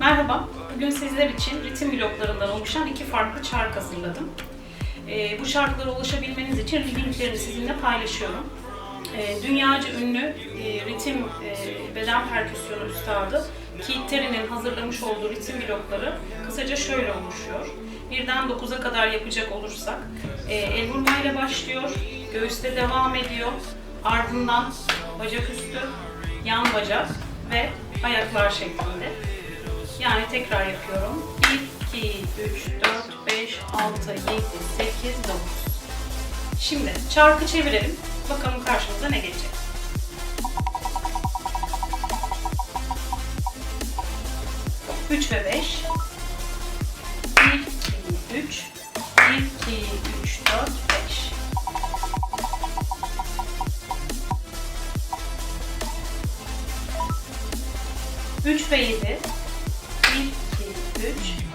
Merhaba, bugün sizler için ritim bloklarından oluşan iki farklı şarkı hazırladım. Ee, bu şarkılara ulaşabilmeniz için linklerini sizinle paylaşıyorum. Ee, dünyaca ünlü e, ritim e, beden perküsyonu üstadı Keith Terry'nin hazırlamış olduğu ritim blokları kısaca şöyle oluşuyor. Birden 9'a kadar yapacak olursak, e, el vurmayla başlıyor, göğüste devam ediyor, ardından bacak üstü, yan bacak ve ayaklar şeklinde. Yani tekrar yapıyorum. 1, 2, 3, 4, 5, 6, 7, 8, 9. Şimdi çarkı çevirelim. Bakalım karşımıza ne gelecek. Üç ve beş. Bir, iki, üç. Bir, iki, üç, dört, beş. Üç ve yedi. 1, 2, 3,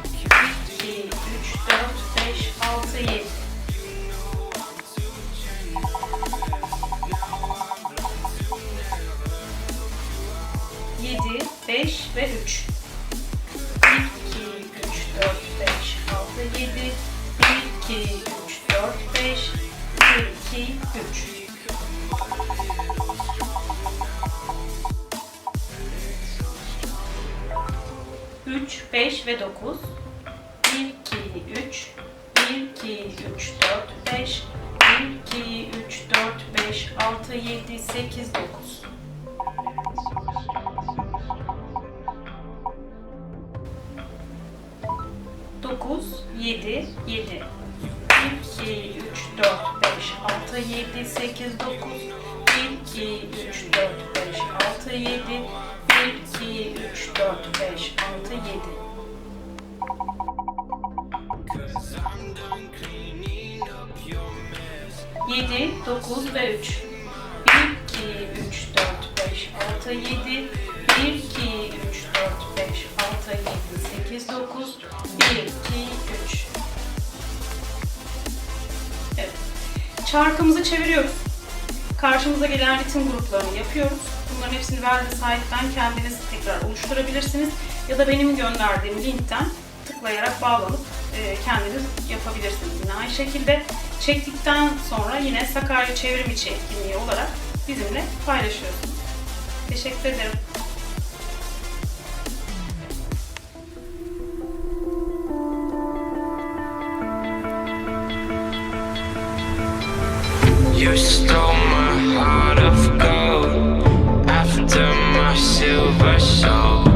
5 ve 3. 1, 2, 3, 4, 5, 6, 7, 1, 2, 3, 4, 5, 1, 2, 3. Üç, beş ve dokuz. Bir, iki, üç. Bir, iki, üç, dört, beş. Bir, iki, üç, dört, beş, altı, yedi, sekiz, dokuz. Dokuz, yedi, yedi. Bir, iki, üç, dört, beş, altı, yedi, sekiz, dokuz. Bir, iki, üç, dört, beş, altı, yedi. Bir, iki, üç, dört, beş, altı, yedi. Yedi, dokuz ve üç. Bir, iki, üç, dört, beş, altı, yedi. Bir, iki, üç, 6, 7, 8, 9, 1, 2, 3. Evet. Çarkımızı çeviriyoruz. Karşımıza gelen ritim gruplarını yapıyoruz. Bunların hepsini verdiği sahipten kendiniz tekrar oluşturabilirsiniz. Ya da benim gönderdiğim linkten tıklayarak bağlanıp e, kendiniz yapabilirsiniz. Yine aynı şekilde çektikten sonra yine Sakarya Çevrim İçi etkinliği olarak bizimle paylaşıyorsunuz. Teşekkür ederim. Silver soul.